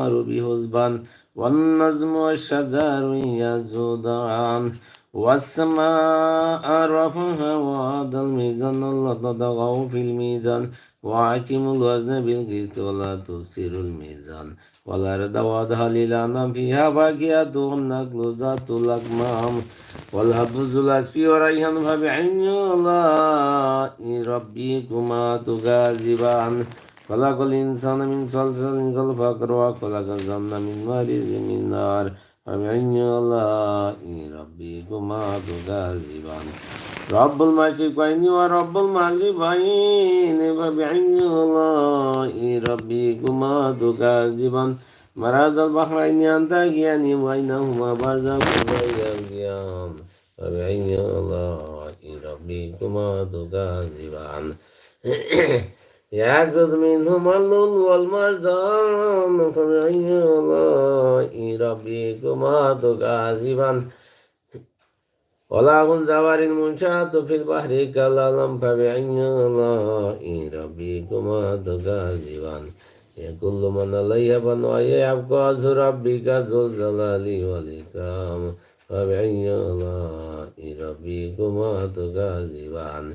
والقمر بحسبان والنجم والشجر يسجدان والسماء رفعها ووضع الميزان الله تطغوا في الميزان وأقيموا الوزن بالقسط ولا تكسروا الميزان والأرض وضعها للأنام فيها فاكهة والنخل ذات الأكمام والحبز الأسفي وريحان فبعين الله ربكما تكذبان خلق الإنسان من صلصال كالفقر وخلق الجنة من مارز من نار فبعين الله ربكما تكذبان رب المشرقين ورب المغربين فبعين الله ربكما تكذبان مراد البحرين ينتهيان بينهما برزخ غير يبغيان فبعين الله ربكما تكذبان يعجز منهما اللؤلؤ والمرجان فبأي آلاء ربكما تكذبان وله الجوار المنشآت في البحر كالأعلم فبأي آلاء ربكما تكذبان كل من عليها فان ويبقى وجه ربك ذو الجلال والإكرام فبأي آلاء ربكما تكذبان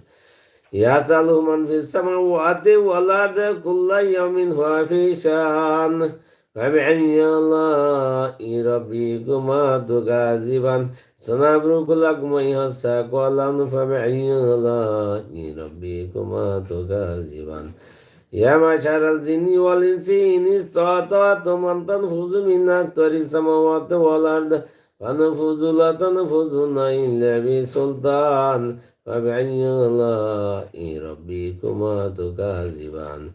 يسأل من في السماوات والأرض كل يوم هو في شأن فبأي آلاء ربكما تكذبان سنبرك لكم أيها الثقلان فبأي آلاء ربكما تكذبان يا معشر الجن والإنس إن استطعتم أن تنفذوا من أقطار السماوات والأرض فانفذوا لا تنفذون إلا بسلطان فبأي آلاء ربكما تكذبان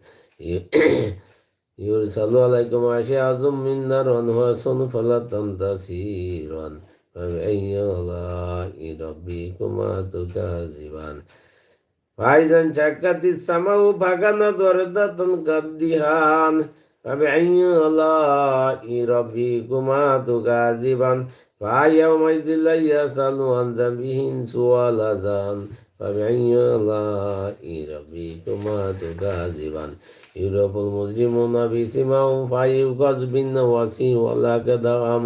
يرسل عليكم أشياء من نار وحسن فلا تنتصيرون فبأي آلاء ربكما تكذبان فإذا انشقت السماء فكانت وردة كالدهان فبأي آلاء ربكما تكذبان. فيومئذ لا يسأل عن ذنبه إنس ولا جان فبأي آلاء ربكما تكذبان. يعرف المجرمون فيوقظ بالنواصي ولا كدغم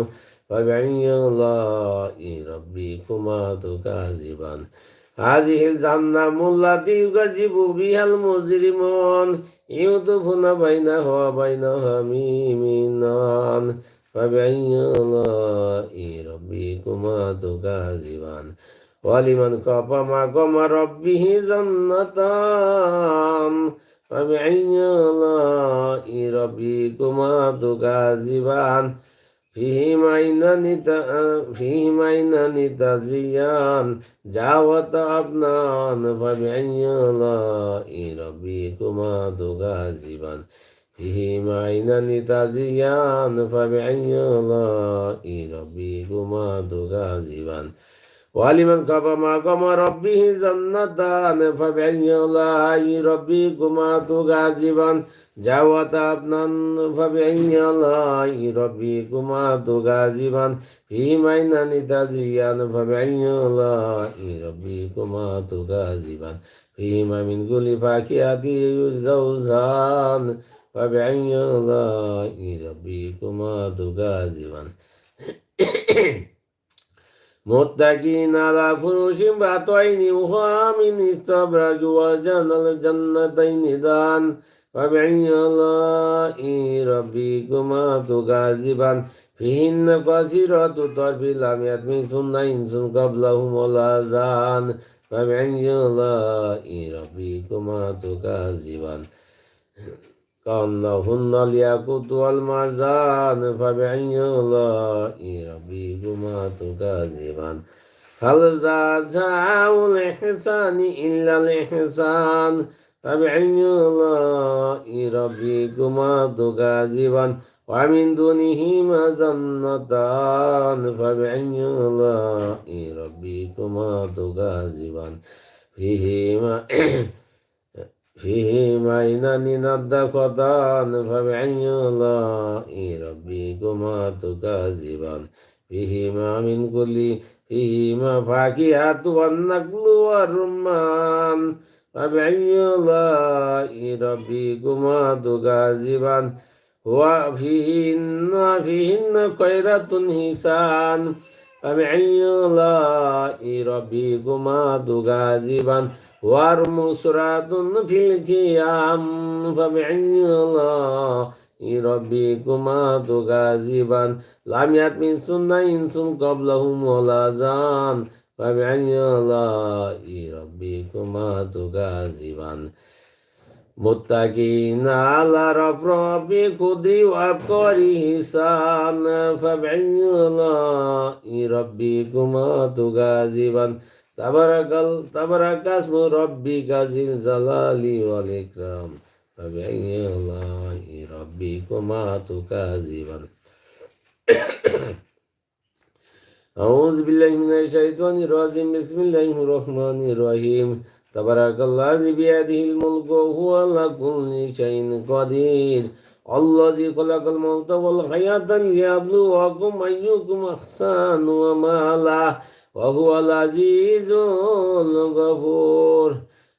فبأي آلاء ربكما تكذبان. আজিহিল জান্না মোল্লা দিউগা জীবু বিহাল মজরিমন। ইউ তো ভুনা বাইনা হওয়া বাইনা হামিমিনন ওয়ালিমান কপা মা কমা রব্বিহি জন্নতান। ফাবিআইয়্যা রব্বিকুমা তুগাজিবান فيهما إنني فيهما إنني تزيان جاوت أبنان فبأي آلاء ربكما تكذبان فيهما إنني تزيان فبأي آلاء ربكما تكذبان ওয়ালিমান গাবা মা গমা রব্বি জান্নাতান ফাবিআইয়ালাই রব্বি গুমা তু গাজিবান জাওয়াত আবনান ফাবিআইয়ালাই রব্বি গুমা তু গাজিবান ফি মাইনানি তাজিয়ান ফাবিআইয়ালাই রব্বি গুমা তু গাজিবান ফি মা মিন গুলি ফাকিয়াতি ইউজাউজান ফাবিআইয়ালাই রব্বি গুমা তু গাজিবান متكئين على فرش بعطين وخام استبرج وجنى الجنتين دان فبأي آلاء ربكما تكذبان فيهن قصيرات الطرف لم يطمثن إنس قبلهم ولا جان فبأي آلاء ربكما تكذبان كأنهن الياقوت والمرجان فبأي آلاء ربكما تكذبان هل جزاء الإحسان إلا الإحسان فبأي آلاء ربكما تكذبان ومن دونهما جنتان فبأي آلاء ربكما تكذبان فيهما فيهما عينان نضختان فبأي آلاء ربكما تكذبان فيهما من كل فيهما فاكهة والنخل والرمان فبأي آلاء ربكما تكذبان وفيهن فيهن خيرة حسان فبأي آلاء ربكما تكذبان والمسرات في الخيام فبأي آلاء ربكما تكذبان لم يطمثن إنس قبلهم ولا جان فبأي آلاء ربكما تكذبان متكئين على رفرف خضر وأبقار حسان فبأي آلاء ربكما تكذبان تبارك تبارك اسم ربك ذي الجلال والإكرام فبأي آلاء ربكما تكذبان أعوذ بالله من الشيطان الرجيم بسم الله الرحمن الرحيم تبارك الذي بيده الملك وهو على كل شيء قدير الذي خلق الموت والحياة ليبلوكم أيكم أحسن ومالا وهو العزيز الغفور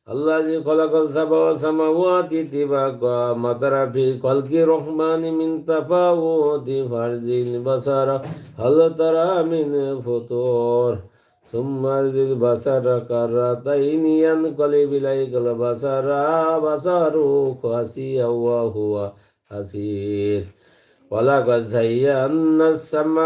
الذي خلق السبع سماوات طباقا ما ترى في خلق الرحمن من تفاوت فرج البصر هل ترى من فطور ثم ارجع البصر كرتين ينقلب إليك البصر بصره خاسئا وهو حسير ولقد زينا السماء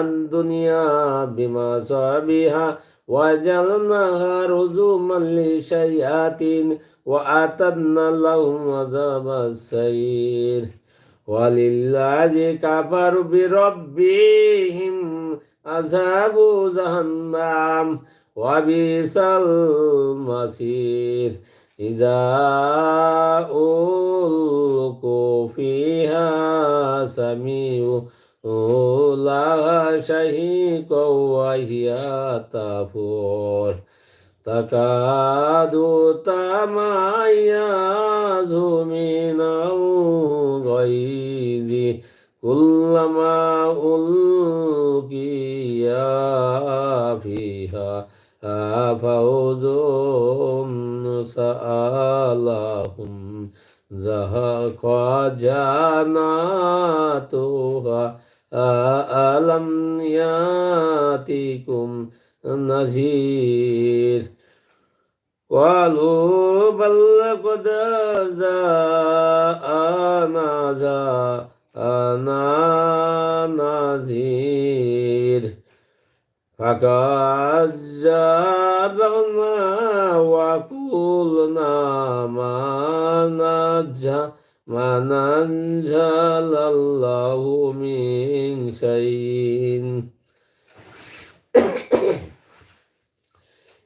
الدنيا بمصابيح وجعلناها رجوما للشياطين وأعتدنا لهم عذاب السير ولله كفر بربهم عذاب جهنم وبئس المصير إذا ألقوا فيها سميعوا لها شهيقا وهي تفور تكاد تميز من الغيظ كلما ألقي سألهم الله من شيء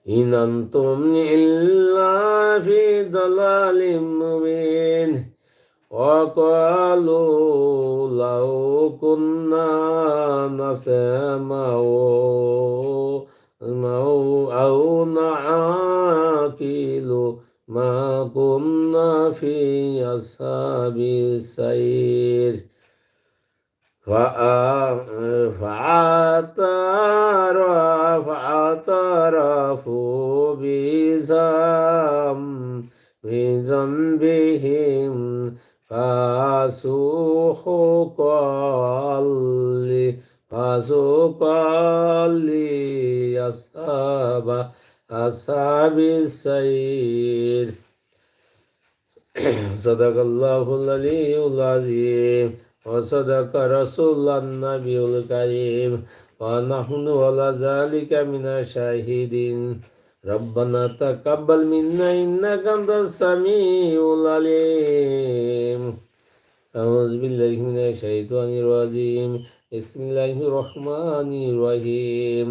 إن أنتم إلا في ضلال مبين وقالوا لو كنا نسمع أو نعقل ما كنا في أصحاب السير فاعترفوا بذنبهم فسوقا لأصحاب أصحاب السير. صدق الله العلي العظيم. وصدق رسول النبي الكريم ونحن على ذلك من الشاهدين ربنا تقبل منا إنك أنت السميع العليم أعوذ بالله من الشيطان الرجيم بسم الله الرحمن الرحيم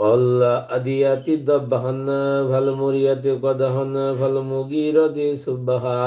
والأديات ضبحن فالمريات قدحن فالمغيرة صبحا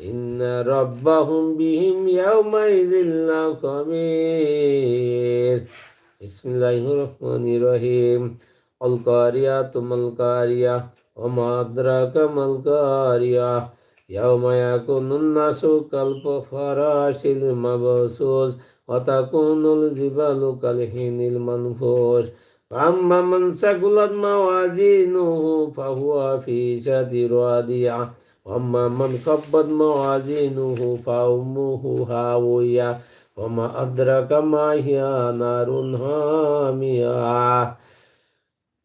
إن ربهم بهم يومئذ لخبير بسم الله الرحمن الرحيم القارية ما القارية وما أدراك ما القارية يوم يكون الناس كالفراش المبثوث وتكون الجبال كالحين المنفوش فأما من ثقلت موازينه فهو في شد رادية وأما من خفت موازينه فأمه هاوية وما أدرك ما هي نار هامية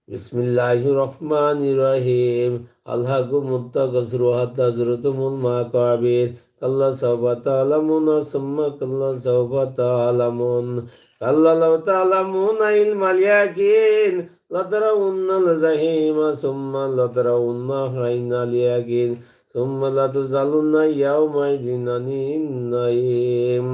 بسم الله الرحمن الرحيم ألهاكم التكاثر حتى زرتم المقابر كلا سوف تعلمون ثم كلا سوف تعلمون كلا لو تعلمون علم اليقين لترون الجحيم ثم لترون عين اليقين ثم لتسألن يومئذ عن النعيم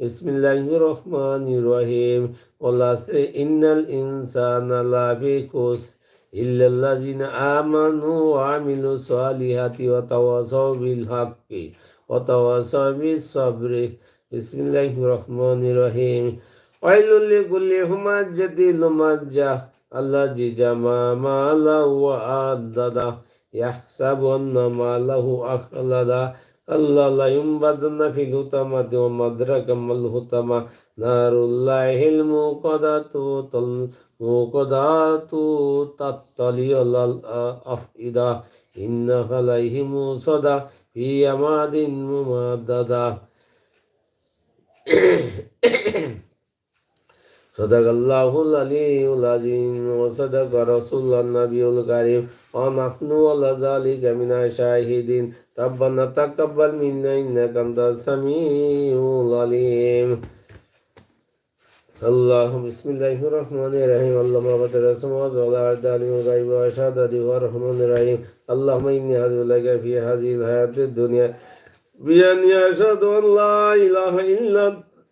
بسم الله الرحمن الرحيم والعصر إن الإنسان لفي خسر إلا الذين آمنوا وعملوا الصالحات وتواصوا بالحق وتواصوا بالصبر بسم الله الرحمن الرحيم ويل لكل همزة لمزة الذي جمع ماله وعدده يحسب أن ماله أخلده كلا لينبذن في الحطمة وما أدراك ما الحطمة نار الله الموقدة الموقدة تطلع على الأفئدة إنها عليهم صدى في أماد ممددة صدق الله العلي العظيم وصدق رسول النبي الكريم ونحن على ذلك من الشاهدين ربنا تقبل منا إنك أنت السميع العليم الله بسم الله الرحمن الرحيم اللهم بارك السماوات والارض عالم الغيب وشهادة الرحمن الرحيم اللهم اني ادعو لك في هذه الحياة الدنيا بأني أشهد أن لا إله إلا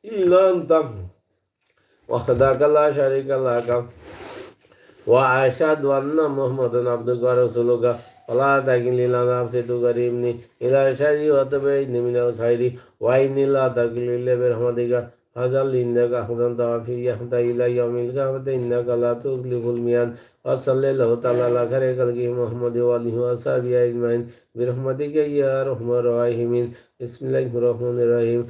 إلا أنت وحدك لا شريك لك وأشهد أن محمدا عبدك ورسولك ولا تكن لنا نفسي تقربني إلى شر وتبعدني من الخير وإني لا تكن إلا برحمتك فجعل إنك أحمدا توفي حتى إلى يوم القيامة إنك لا تخلف الميعاد وصلى الله تعالى على خير خلقه محمد وآله وصحبه أجمعين برحمتك يا أرحم الراحمين بسم الله الرحمن الرحيم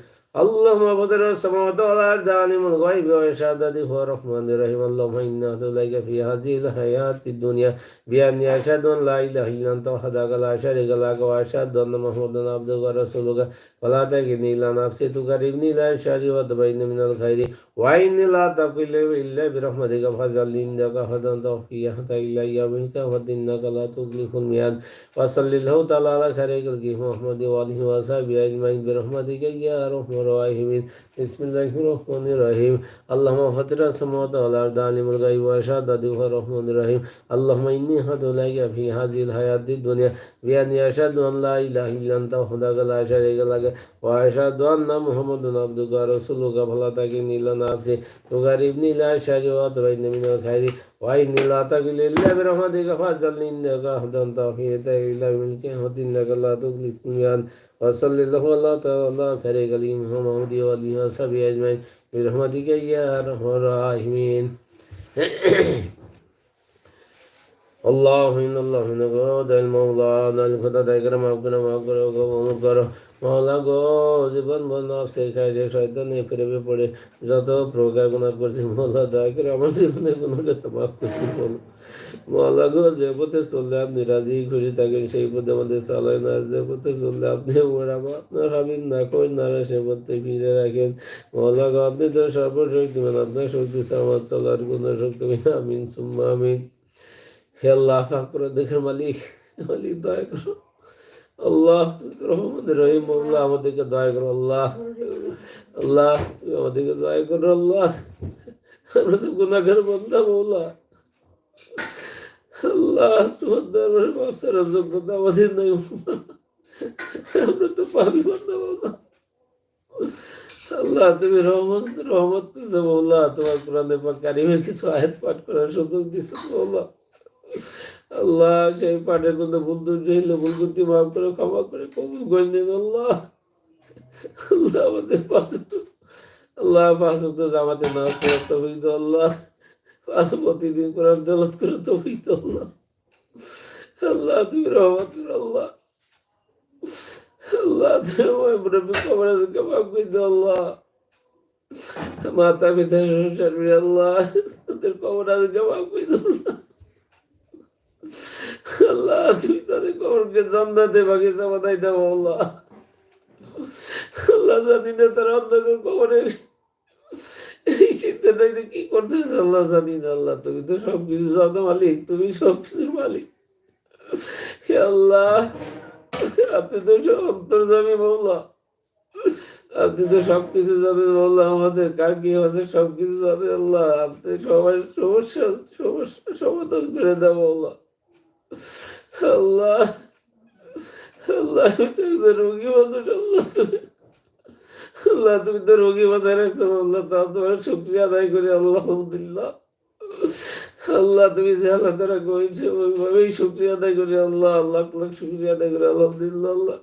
اللهم فضل السماوات والأرض عالم الغيب وشهادة هو الرحمن الرحيم اللهم إنا لك في هذه الحياة الدنيا بأني أشهد أن لا إله إلا أنت وحدك لا شريك لك وأشهد أن محمدا عبدك ورسولك ولا تكلني إلى نفسي تقربني إلى الشر وتبين من الخير وإني لا تقل إلا برحمتك فجعل إنك هدى توفي حتى إلى يوم القيامة إنك لا تخلف الميعاد وصلى الله تعالى على خير خلقه محمد وآله وصحبه أجمعين برحمتك يا أرحم রহিম। বিসমিল্লাহির রহমানির রহিম। আল্লাহুম্মা ফাতিরা সামাওয়াতি ওয়াল আরদ আলিমুল গায়বি ওয়া শাহাদাতি ওয়া রহমানির রহিম। আল্লাহুম্মা ইন্নী হাদুলাইকা ফি হাযিল হায়াতিদ দুনিয়া। বিআন ইয়াশহাদু আন লা ইলাহা ইল্লা আনতা ওয়াহদাকা লা শারীকা লাকা وأشهد أن محمد عبدك ورسولك فلا تكلني إلى نفسي تقربني إلى الشر وتبين من الخير وإني لا تكل إلا برحمتك فاجعلني إنك أحسن توفيقك إلى منك إنك لا تخلف الميعاد وصلى الله على تعالى خير كليم محمد وعلى وصحبه أجمعين برحمتك يا أرحم الراحمين اللهم إن اللهم نقود المولانا الخدد أكرم أكرم أكرم أكرم أكرم মাওলা গো, জীবন বন্ধ নফসের কাজে শয়তানে ফিরে পড়ে। যত প্রকার গুণা করছি মাওলা দয়া করে আমার জীবনের গুণকে তো মাফ করে বলো। মাওলা গো, যে পথে চললে আপনি রাজি, খুশি থাকেন, সেই পথে আমাদের চালায় না। যে পথে চললে আপনি ওরাবো আপনার হাবিব না করেন না সে পথে ফিরে রাখেন। মাওলা গো, আপনি তো সর্বশক্তিমান আপনার শক্তি আমার চলার কোনো শক্তি আমিন, সুম্মা আমিন। হে আল্লাহ দেখেন মালিক মালিক দয়া করো। আল্লাহ তুমি রহমান রহিম, আল্লাহ আমাদেরকে দয়া করো, আল্লাহ আল্লাহ, তুমি আমাদেরকে দয়া করো, আল্লাহ। আমরা তো বন্ধা মৌলা। আল্লাহ, তোমার দরবারে মাফের যোগ্যতা আমাদের নাই আমরা তো পাবি বন্ধা মৌলা। আল্লাহ, তুমি রহমত রহমত করছ, মৌলা। তোমার কোরআনে পাক কারিমের কিছু আয়াত পাঠ করার সুযোগ দিছো, মৌলা। আল্লাহ, সেই পাঠের মধ্যে ভুল ত্রুটি হইলে ভুল করতে মাফ করে, ক্ষমা করে, কবুল করে নিন আল্লাহ। আল্লাহ আমাদের আল্লাহ পাশে জামাতে না করে তবেই তো আল্লাহ। প্রতিদিন করে তবেই তো আল্লাহ। আল্লাহ তুমি করো আল্লাহ। আল্লাহ তুমি আমার খবর আছে মাফ করে আল্লাহ। মাতা পিতা শ্বশুর আল্লাহ, তাদের খবর আছে মাফ করে আল্লাহ। আল্লাহ তুমি তাদের কবরকে জান্নাতে দাও, আল্লাহ। আল্লাহ জানি না তারা অন্ধকার কবরে। এই চিন্তাটাই কি করতেছে, আল্লাহ জানি না, আল্লাহ, তুমি তো সবকিছু জানো, মালিক, তুমি সবকিছুর মালিক। হে আল্লাহ, আপনি তো বললা আপনি তো সবকিছু জানেন বললাম আমাদের কার কি হচ্ছে সবকিছু জানেন, আল্লাহ, আপনি সবার সমস্যা সমস্যা সমাধান করে দেবো আল্লাহ। আল্লাহ আল্লাহ আমি তো রোগী মানুষ আল্লাহ তুমি আল্লাহ তুমি তো রোগী বানায় রাখছো আল্লাহ তা তোমার শক্তি আদায় করে আল্লাহ আল্লাহ তুমি যে আল্লাহ তারা করেছে ওইভাবেই শক্তি আদায় করে আল্লাহ আল্লাহ লাখ শক্তি আদায় করে আলহামদুলিল্লাহ আল্লাহ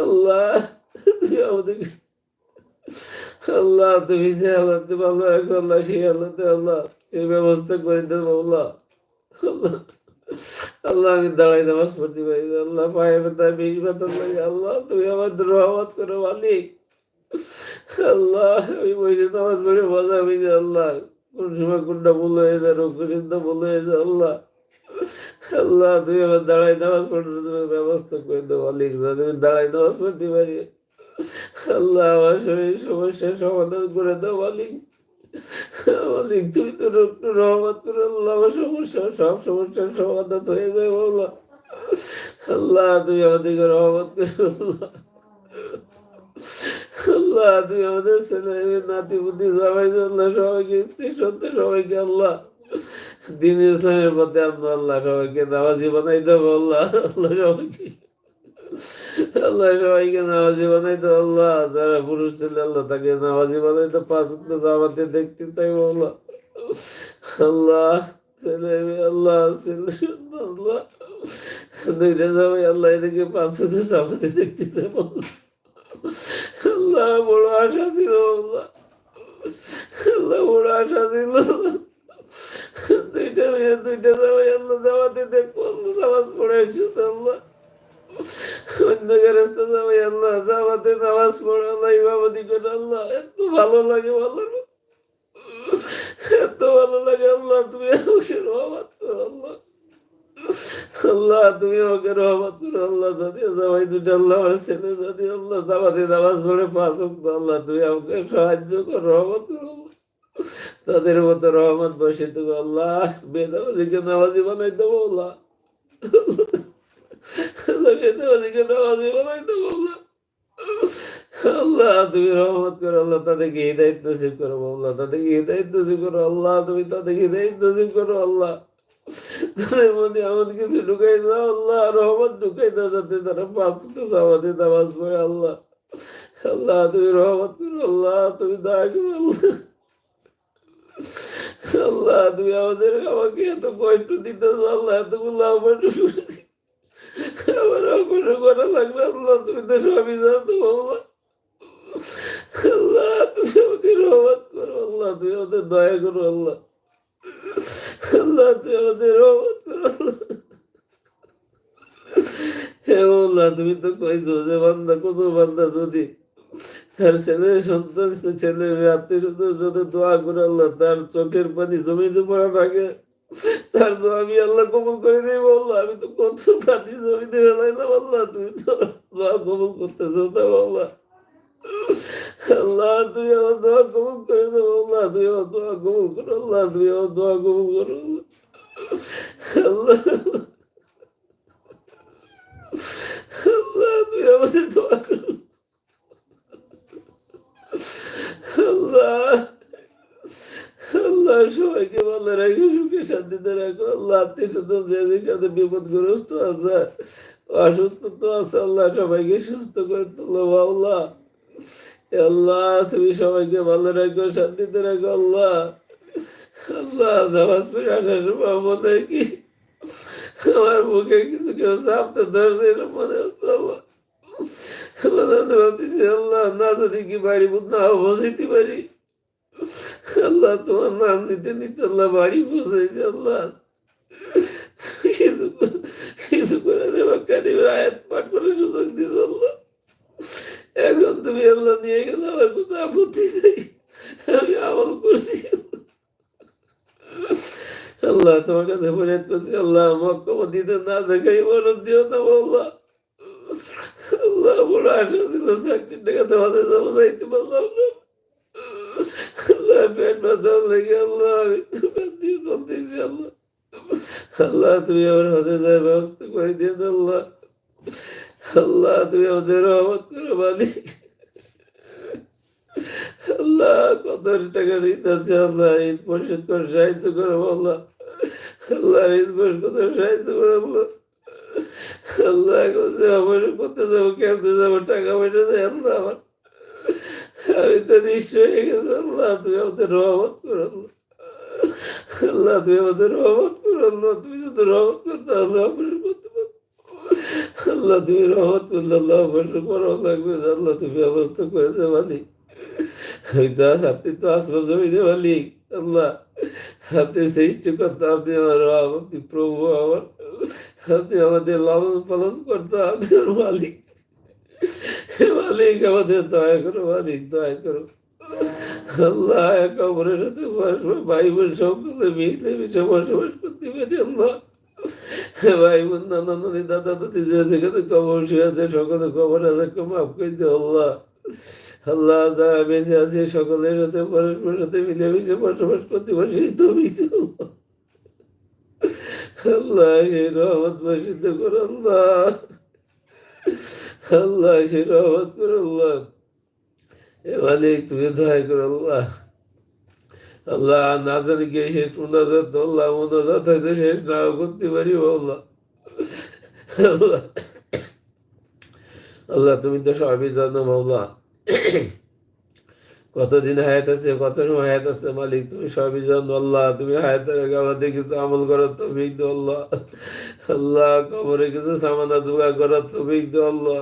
আল্লাহ তুমি আমাদেরকে আল্লাহ তুমি যে আল্লাহ তুমি আল্লাহ রাখো আল্লাহ সেই আল্লাহ আল্লাহ সেই ব্যবস্থা করে দেন আল্লাহ আল্লাহ আল্লাহ আমি দাঁড়াই নামাজ পড়তে পারি আল্লাহ পায়ে লাগে। আল্লাহ, তুমি আমার রহমত করো, মালিক। আল্লাহ, আমি বসে নামাজ পড়ে মজা আল্লাহ। কোন সময় কোনটা ভুল হয়ে যায় ভুল হয়ে যায়, আল্লাহ। আল্লাহ, তুমি আমার দাঁড়াই নামাজ পড়তে তুমি ব্যবস্থা করে দাও, মালিক। যাতে আমি দাঁড়াই নামাজ পড়তে পারি। আল্লাহ, আমার শরীর সমস্যার সমাধান করে দাও, মালিক। মালিক, তুমি তো রক্ত রহমত করে আল্লাহ, আমার সমস্যা, সব সমস্যার সমাধান হয়ে যায় বললা। আল্লাহ, তুমি আমাদেরকে রহমত করে আল্লাহ। আল্লাহ আমাদের ছেলে নাতি বুদ্ধি সবাই আল্লাহ সবাইকে, স্ত্রী সত্য সবাইকে আল্লাহ। দিন ইসলামের পথে আনব আল্লাহ সবাইকে নামাজি বানাই দেবো আল্লাহ আল্লাহ সবাইকে। আল্লাহ সবাইকে নামাজি বানাই তো আল্লাহ, যারা পুরুষ ছিল, আল্লাহ তাকে নামাজি বানাইতো পাঁচ ওয়াক্ত জামাতে দেখতে চাইব আল্লাহ আল্লাহ, ছেলে আল্লাহ ছেলে আল্লাহ। দুইটা সবাই আল্লাহ এদিকে পাঁচ জামাতে দেখতে চাইব আল্লাহ, বড় আশা ছিল আল্লাহ আল্লাহ, বড় আশা ছিল। দুইটা মেয়ে, দুইটা সবাই আল্লাহ জামাতে দেখব, আল্লাহ নামাজ পড়ে একসাথে, আল্লাহ। রাস্তা যাবে আল্লাহ জামাতে নামাজ পড়ে আল্লাহ ইমামতি করে আল্লাহ এত ভালো লাগে এত ভালো লাগে আল্লাহ তুমি আমাকে রহমত করো আল্লাহ আল্লাহ তুমি আমাকে রহমত করো আল্লাহ জামাই দুটো আল্লাহ আমার ছেলে জানি আল্লাহ জামাতে নামাজ পড়ে পাঁচ আল্লাহ তুমি আমাকে সাহায্য করো রহমত করো তাদের মতো রহমত বসে তুমি আল্লাহ বেদাবাদিকে নামাজি বানাই দেবো আল্লাহ আল্লাহ, তুমি রহমত করো, আল্লাহ তাদেরকে নসিব করো, আল্লাহ তাদেরকে নসিব করো, আল্লাহ, তুমি তাদেরকে হৃদায়ত নসিব করো, আল্লাহ। তাদের কিছু ঢুকাই দাও, আল্লাহ, রহমত ঢুকাই দাও, যাতে তারা পাঁচ তো সামাতে নামাজ পড়ে, আল্লাহ। আল্লাহ, তুমি রহমত করো, আল্লাহ, তুমি দয়া করো, আল্লাহ। আল্লাহ, তুমি আমাদের আমাকে এত কষ্ট দিতে আল্লাহ, এতগুলো আমার আমার অপসর করা লাগবে। আল্লাহ, তুমি তো সবই জানো আল্লাহ আল্লাহ, তুমি আমাকে রহমত করো, আল্লাহ, তুমি আমাদের দয়া করো, আল্লাহ। আল্লাহ, তুমি আমাদের রহমত করো, আল্লাহ। তুমি তো কইছো যে বান্দা, কত বান্দা যদি তার ছেলে, সন্তান ছেলে, মেয়ে আত্মীয় স্বজন যদি দোয়া করে, আল্লাহ, তার চোখের পানি জমিতে পড়া থাকে তার তো আমি আল্লাহ কবুল করে নেই বলল আমি তো কত পানি জমিতে ফেলাইলাম, আল্লাহ। তুমি তো দোয়া কবুল করতেছো তা আল্লাহ। আল্লাহ তুই আমার দোয়া কবুল করে দেবো আল্লাহ। তুই আমার দোয়া কবুল করো, আল্লাহ। তুই আমার দোয়া কবুল করো, আল্লাহ। আল্লাহ তুই আমাদের দোয়া করো। আল্লাহ। আল্লাহ সবাইকে ভালো রাখো, সুখে শান্তিতে রাখো। আল্লাহ আত্মীয় স্বজন যে বিপদগ্রস্ত আছে, অসুস্থ তো আছে, আল্লাহ সবাইকে সুস্থ করে তোলো আল্লাহ আল্লাহ, তুমি সবাইকে ভালো রাখো, শান্তিতে রাখো, আল্লাহ। আল্লাহ, নামাজ পড়ে আসার সময় মনে হয় কি? আমার মুখে কিছু কেউ চাপতে ধরছে, এরকম মনে হচ্ছে, আল্লাহ। ভাবতেছি আল্লাহ। না যদি কি বাড়ি না বসাইতে পারি। আল্লাহ, তোমার নাম নিতে নিতে আল্লাহ বাড়ি পৌঁছাইছে আল্লাহ। এখন তুমি আল্লাহ নিয়ে গেলে আমার কোনো আপত্তি নেই। আমি আমল করছি। আল্লাহ, তোমার কাছে ফরিয়াদ করছি, আল্লাহ মক্কা মদিনা না দেখাই মরণ দিও না, আল্লাহ। আল্লাহ, বড় আশা ছিল, চাকরির টাকা যাব যাইতে পারলাম না। আল্লাহ পেট বাঁচার লেগে আল্লাহ, আমি তো পেট দিয়ে চলতেছি, আল্লাহ। আল্লাহ, তুমি আমার হতে যায় ব্যবস্থা করে দিন আল্লাহ। আল্লাহ, তুমি আমাদের রহমত করো মালিক আল্লাহ, কত টাকা ঋণ আছে, আল্লাহ ঈদ পরিশোধ করে সাহায্য করো, আল্লাহ। আল্লাহ ঈদ পরিশোধ করে সাহায্য করো, আল্লাহ। আল্লাহ করতে যাব কেমতে যাব টাকা পয়সা দেয়, আল্লাহ, আমার আমি তো নিশ্চয় হয়ে গেছে আল্লাহ, তুমি আমাদের রহমত করো আল্লাহ, তুমি আমাদের রহমত করো আল্লাহ তুমি যদি রহমত করতে আল্লাহ অবশ্য করতে পারো আল্লাহ, তুমি রহমত করলে আল্লাহ অবশ্য করো লাগবে। আল্লাহ, তুমি অবস্থা করে দে মালিক। আপনি তো আসমান জমিনে মালিক। আল্লাহ, আপনি সৃষ্টিকর্তা, আপনি আমার আপনি প্রভু আমার। আপনি আমাদের লালন পালন করতে, আপনি মালিক। মালিক, আমাদের দয়া করো, মালিক, দয়া করো। আল্লাহ, এক অপরের সাথে ভাই বোন সকলে মিশলে মিশে বসবাস করতে পারি, আল্লাহ। ভাই বোন নানা, নানি, দাদা, দাদি, যে যেখানে কবর শুয়ে আছে, সকলে কবর আছে মাফ করে দিও, আল্লাহ। আল্লাহ, যারা বেঁচে আছে, সকলের সাথে পরস্পর সাথে মিলেমিশে বসবাস করতে পারছি তুমি আল্লাহ। সেই রহমত বসিত করো, আল্লাহ। আল্লাহ সেই রহমত করো আল্লাহ। এ মালিক, তুমি দয়া করো আল্লাহ। আল্লাহ, না জানি কে শেষ মোনাজাত, আল্লাহ, মোনাজাত হয়তো শেষ নাও করতে পারি আল্লাহ। আল্লাহ তুমি তো সবই জানো মাওলা। কতদিন হায়াত আছে, কত সময় হায়াত আছে মালিক, তুমি সবই জানো আল্লাহ। তুমি হায়াতের আগে আমাদের কিছু আমল করার তো দো আল্লাহ। আল্লাহ, কবরে কিছু সামানা জোগাড় করার তো দো আল্লাহ।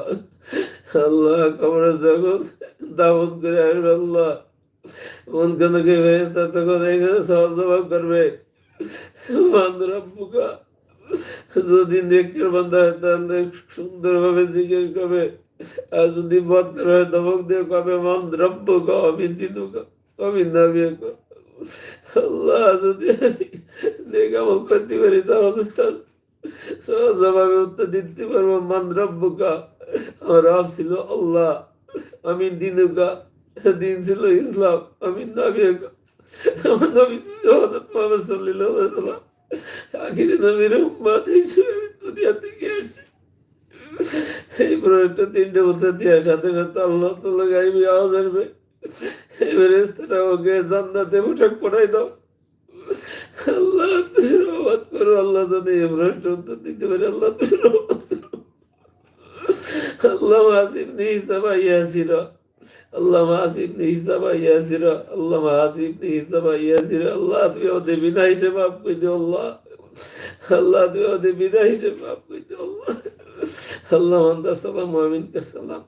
আল্লাহ, কবরে যখন দাবত করে আসবে আল্লাহ। মন কেন কে ফেরেস্তা তখন এসে সহজ জবাব করবে? বান্ধরা যদি নেকের বান্ধা হয় তাহলে সুন্দরভাবে জিজ্ঞেস করবে। আর যদি বধ করা হয় ধমক দিয়ে কবে? মন দ্রব্য ক আমি দিদু আমি নামে আল্লাহ, যদি আমি নেক আমল করতে পারি তাহলে তার উত্তর দিতে পারব, মান দ্রব্য কা আমার রব ছিল আল্লাহ, আমি দিনুকা, দিন ছিল ইসলাম, আমি আমার নবী হযরত মুহাম্মদ সাল্লাল্লাহু আলাইহি আখিরি নবীর উম্মত হিসেবে থেকে এই তিনটে উত্তর দেওয়ার সাথে সাথে আল্লাহ তাল্লাহ গাইবি আওয়াজ আসবে। এবার ওকে জান্নাতে পোশাক পরাই দাও। अल्लाह तेरा मत करो अल्लाह तो नहीं भ्रष्ट होता नहीं तुम्हारे अल्लाह तेरा मत करो अल्लाह आसिफ नहीं सबा यासिरा अल्लाह आसिफ नहीं सबा यासिरा अल्लाह आसिफ नहीं सबा यासिरा अल्लाह तुम्हें ओदे बिना ही शमाप कोई दे अल्लाह अल्लाह तुम्हें ओदे बिना ही शमाप कोई दे अल्लाह अल्लाह मंदा सलाम मोमिन का सलाम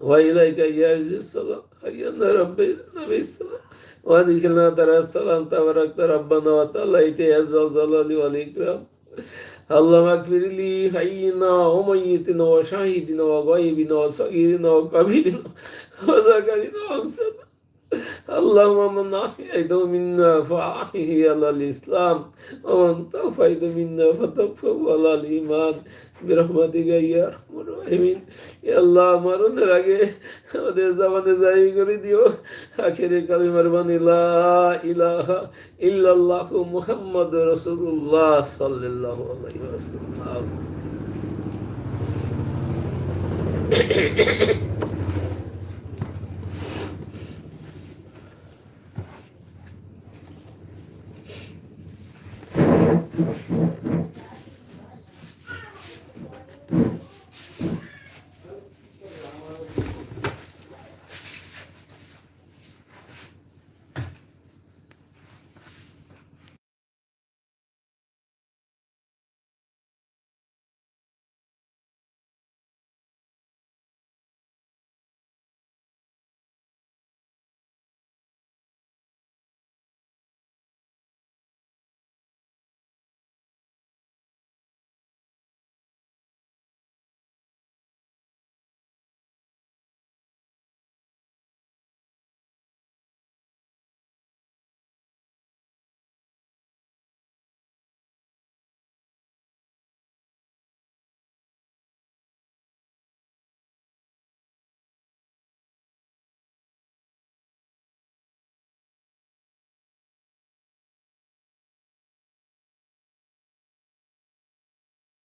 वाइलाई का यार सलाम ربي نبي السلام وادخلنا ترى السلام تبارك ربنا وتعالى يا ذا الجلال والاكرام اللهم اغفر لي حينا وميتنا وشاهدنا وغائبنا وصغيرنا وكبيرنا وذكرنا وانسنا اللهم من أحييت منا فأحيه على الإسلام ومن توفيت منا فتوفه على الإيمان برحمتك يا أرحم الراحمين يا الله মরণের আগে আমাদের জামানে যাই করে দিও আখেরে কালিমার বাণী লা ইলাহা ইল্লাল্লাহু মুহাম্মাদুর রাসূলুল্লাহ সাল্লাল্লাহু আলাইহি ওয়াসাল্লাম